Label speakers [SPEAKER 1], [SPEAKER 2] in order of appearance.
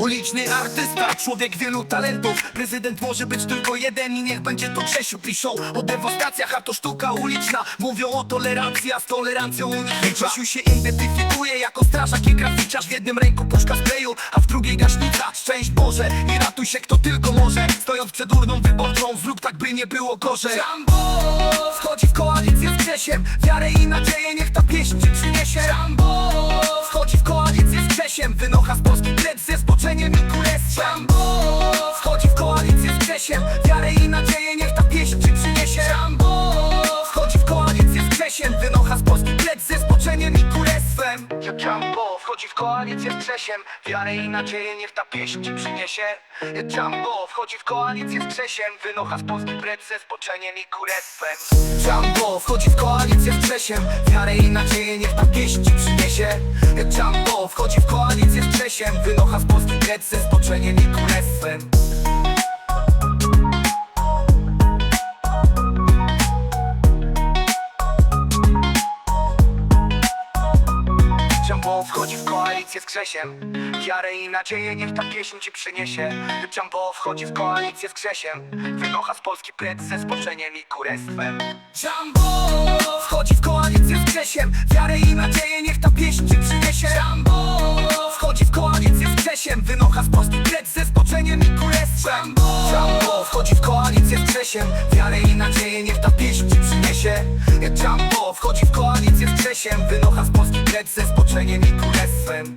[SPEAKER 1] Uliczny artysta, człowiek wielu talentów. Prezydent może być tylko jeden i niech będzie to Grzesiu Piszą o dewastacjach, a to sztuka uliczna. Mówią o tolerancji, a z tolerancją u nich nie Grzesiu się identyfikuje jako strażak i graficzarz W jednym ręku puszka sprayu, a w drugiej gaśnica. Szczęść Boże i ratuj się kto tylko może. Stojąc przed urną wyborczą, zrób tak by nie było gorzej. Rambo wchodzi w koalicję z Grzesiem Wiarę i nadzieję niech ta pieśń ci przyniesie. Rambo Grzesiem Wiarę i nadzieję niech ta pieśń ci przyniesie. Rambo wchodzi w koalicję z Grzesiem Wynocha z Polski plecz ze zboczeniem i królestwem. Jumbo! Wchodzi w koalicję z Grzesiem Wiarę i nadzieję niech ta pieśń ci przyniesie. Jumbo! Wchodzi w koalicję z Grzesiem Wynocha z Polski plecz ze zboczeniem i królestwem. Jumbo! Wchodzi w koalicję z Grzesiem Wiarę i nadzieję niech ta pieśń ci przyniesie. Jumbo! Wchodzi w koalicję z Grzesiem Wynocha z Polski plecz ze zboczeniem i królestwem koalicję z Grzesiem Wiarę i nadzieję niech ta pieśń ci przyniesie. Jumbo wchodzi w koalicję z Grzesiem Wynocha z Polski precz ze spoczeniem i kurestwem. Jumbo wchodzi w koalicję z Grzesiem Wiarę i nadzieję niech ta pieśń ci przyniesie. Jumbo wchodzi w koalicję z Grzesiem Wynocha z Polski precz ze spoczeniem i kurestwem. Jumbo wchodzi w koalicję z Grzesiem Wiarę i nadzieję niech ta pieśń ci przyniesie. Jumbo Grzesiem Wynocha z Polski precz ze spoczeniem i królestwem